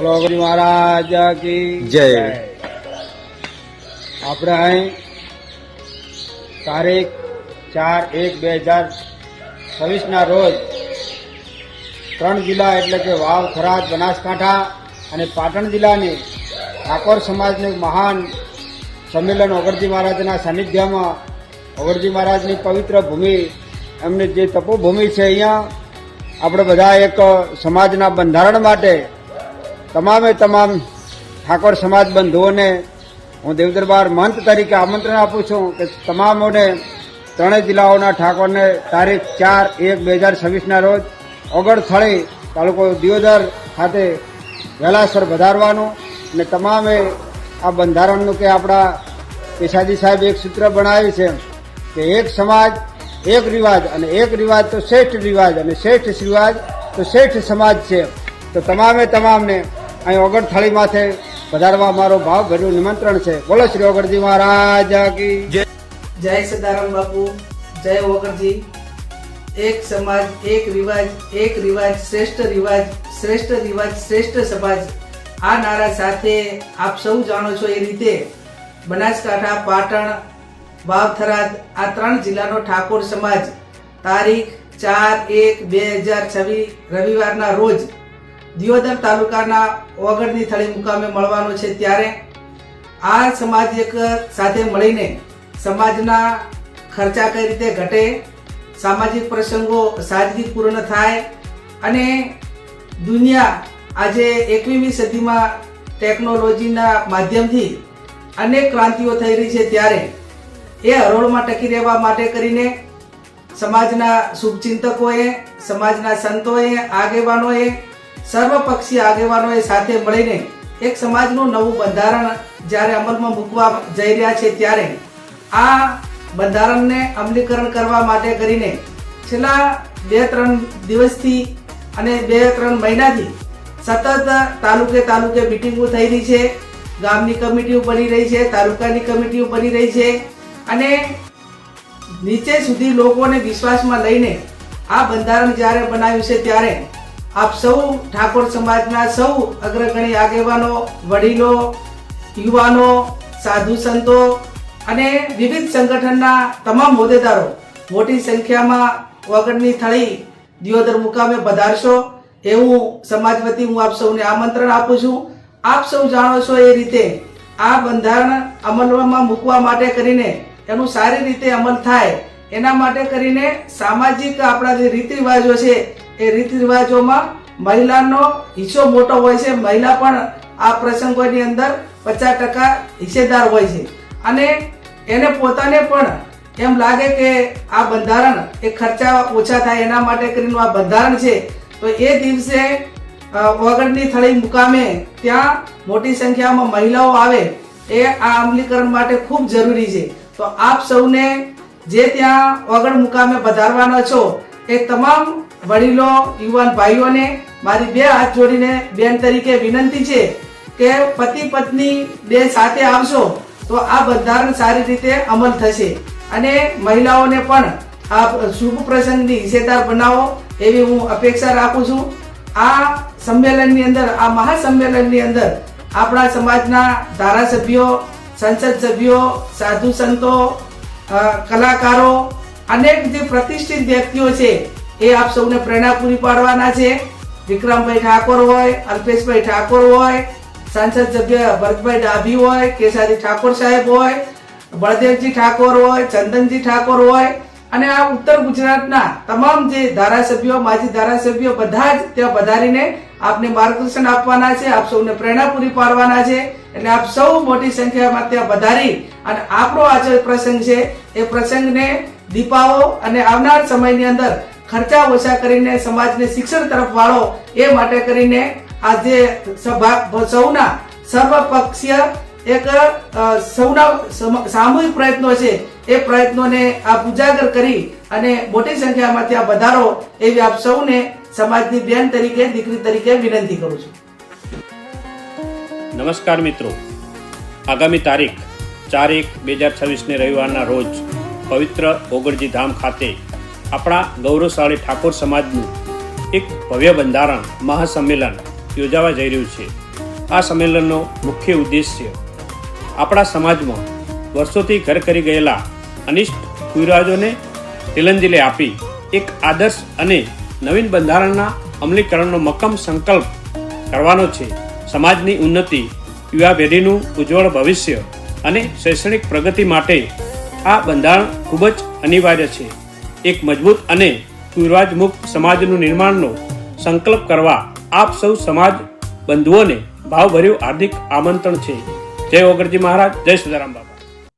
બોલો મહારાજ કી જય. આપણે અહીં તારીખ ચાર એક બે હજાર છવ્વીસના રોજ ત્રણ જિલ્લા એટલે કે વાવ થરાદ બનાસકાંઠા અને પાટણ જિલ્લાની ઠાકોર સમાજનું મહાન સંમેલન ઓગરજી મહારાજના સાનિધ્યમાં ઓગરજી મહારાજની પવિત્ર ભૂમિ એમની જે તપોભૂમિ છે અહીંયા આપણે બધા એક સમાજના બંધારણ માટે તમામે તમામ ઠાકોર સમાજ બંધુઓને હું દેવદરબાર મંત તરીકે આમંત્રણ આપું છું કે તમામોને ત્રણેય જિલ્લાઓના ઠાકોરને તારીખ ચાર એક બે હજાર છવ્વીસના રોજ ઓગળ થળી તાલુકો દિયોદર ખાતે વહેલાસર વધારવાનું અને તમામે આ બંધારણનું કે આપણા પેશાદી સાહેબ એક સૂત્ર બનાવ્યું છે કે એક સમાજ, એક રિવાજ અને એક રિવાજ તો શ્રેષ્ઠ રિવાજ અને શ્રેષ્ઠ રિવાજ તો શ્રેષ્ઠ સમાજ છે. તો તમામે તમામને અહીં ઓગણ થાળી માથે વધારવા મારો ભાવ ભર્યું નિમંત્રણ છે. બોલો શ્રી ઓગણજી મહારાજ કી. જય સદારામ બાપુ જય ઓગણજી. એક સમાજ એક રિવાજ એક રિવાજ શ્રેષ્ઠ રિવાજ શ્રેષ્ઠ રિવાજ શ્રેષ્ઠ સમાજ. આ નારા સાથે આપ સૌ જાણો છો એ રીતે બનાસકાંઠા પાટણ વાવથરાદ આ ત્રણ જિલ્લાનો ઠાકોર સમાજ તારીખ ચાર એક બે હજાર છવ્વીસ રવિવારના રોજ દિયોદર તાલુકાના ઓગળની થળી મુકામે મળવાનો છે ત્યારે આ સમાજ એક સાથે મળીને સમાજના ખર્ચા કઈ રીતે ઘટે, સામાજિક પ્રસંગો સાદગી પૂર્ણ થાય અને દુનિયા આજે એકવીમી સદીમાં ટેકનોલોજીના માધ્યમથી અનેક ક્રાંતિઓ થઈ રહી છે ત્યારે એ હરોળમાં ટકી રહેવા માટે કરીને સમાજના શુભચિંતકોએ, સમાજના સંતોએ, આગેવાનોએ સર્વપક્ષી આગેવાનોએ સાથે મળીને એક સમાજનું નવું બંધારણ જ્યારે અમલમાં મૂકવા જઈ રહ્યા છે ત્યારે આ બંધારણને અમલીકરણ કરવા માટે કરીને છેલ્લા બે ત્રણ દિવસથી અને બે ત્રણ મહિનાથી સતત તાલુકે તાલુકે મિટિંગો થઈ રહી છે, ગામની કમિટીઓ બની રહી છે, તાલુકાની કમિટીઓ બની રહી છે અને નીચે સુધી લોકોને વિશ્વાસમાં લઈને આ બંધારણ જ્યારે બનાવ્યું છે ત્યારે આપ સૌ ઠાકોર સમાજના સૌ અગ્રગણી આગેવાનો, વડીલો, યુવાનો, સાધુ સંતો અને વિવિધ સંગઠનના તમામ હોદ્દેદારો મોટી સંખ્યામાં વગરની થળી દિયોદર મુકામે પધારશો એવું સમાજ વતી હું આપ સૌને આમંત્રણ આપું છું. આપ સૌ જાણો છો એ રીતે આ બંધારણ અમલમાં મૂકવા માટે કરીને એનું સારી રીતે અમલ થાય એના માટે કરીને સામાજિક આપણા જે રીત રિવાજો છે એ રીત રિવાજોમાં મહિલાનો હિસ્સો મોટો હોય છે. મહિલા પણ આ પ્રસંગોની અંદર પચાસ ટકા હિસ્સેદાર હોય છે. અને એને પોતાને પણ એમ લાગે કે આ બંધારણ એ ખર્ચા ઓછા થાય એના માટે કરીને આ બંધારણ છે. તો એ દિવસે વગરની થળી મુકામે ત્યાં મોટી સંખ્યામાં મહિલાઓ આવે એ આ અમલીકરણ માટે ખૂબ જરૂરી છે. તો આપ સૌને જે ત્યાં વગર મુકામે પધારવાના છો, એ તમામ વડીલો, યુવાન ભાઈઓને મારી બે હાથ જોડીને બેન તરીકે વિનંતી છે કે પતિ પત્ની બે સાથે આવશો તો આ બંધારણ સારી રીતે અમલ થશે. અને મહિલાઓને પણ આ શુભ પ્રસંગની હિસ્સેદાર બનાવો એવી હું અપેક્ષા રાખું છું. આ સંમેલનની અંદર, આ મહાસંમેલનની અંદર આપણા સમાજના ધારાસભ્યો, સંસદ સભ્યો, સાધુ સંતો કલાકારો, અનેક જે પ્રતિષ્ઠિત વ્યક્તિઓ છે એ આપ સૌને પ્રેરણા પૂરી પાડવાના છે. વિક્રમભાઈ ઠાકોર હોય, અલ્પેશભાઈ ઠાકોર હોય, સાંસદ સભ્ય ભરતભાઈ ડાભી હોય કેશાદી ઠાકોર સાહેબ હોય, બળદેવજી ઠાકોર હોય, ચંદનજી ઠાકોર હોય અને આ ઉત્તર ગુજરાતના તમામ જે ધારાસભ્યો, માજી ધારાસભ્યો બધા જ ત્યાં પધારીને આપને માર્ગદર્શન આપવાના છે, આપ સૌને પ્રેરણા પૂરી પાડવાના છે. એટલે આપ સૌ મોટી સંખ્યામાં ત્યાં પધારી અને આપણો આ જે પ્રસંગ છે, એ પ્રસંગને દીપાવો અને આવનાર સમયની અંદર ખર્ચા ઓછા કરીને સમાજને શિક્ષણ તરફ વાળો, એ માટે કરીને આજે સૌના સર્વપક્ષીય એક સૌના સમ- સામૂહિક પ્રયત્નો છે. એ પ્રયત્નોને આપ ઉજાગર કરી અને મોટી સંખ્યામાં ત્યાં વધારો એવી આપ સૌને સમાજની બેન તરીકે, દીકરી તરીકે વિનંતી કરું છું. નમસ્કાર મિત્રો. આગામી તારીખ ચાર એક બે હજાર છવ્વીસને રવિવારના રોજ પવિત્ર ઓગળજી ધામ ખાતે આપણા ગૌરવશાળી ઠાકોર સમાજનું એક ભવ્ય બંધારણ, મહાસંમેલન યોજાવા જઈ રહ્યું છે. આ સંમેલનનો મુખ્ય ઉદ્દેશ્ય આપણા સમાજમાં વર્ષોથી ઘર કરી ગયેલા અનિષ્ટ કુરિવાજોને તિલંજલિ આપી એક આદર્શ અને નવીન બંધારણના અમલીકરણનો મક્કમ સંકલ્પ કરવાનો છે. સમાજની ઉન્નતિ, યુવા પેઢીનું ઉજ્જવળ ભવિષ્ય અને શૈક્ષણિક પ્રગતિ માટે આ બંધારણ ખૂબ જ અનિવાર્ય છે. એક મજબૂત અને કુરિવાજ સમાજનું નિર્માણનો સંકલ્પ કરવા આપ સૌ સમાજ બંધુઓને ભાવભર્યું હાર્દિક આમંત્રણ છે. જય ઓગરજી મહારાજ, જય સુધારામ બાપુ.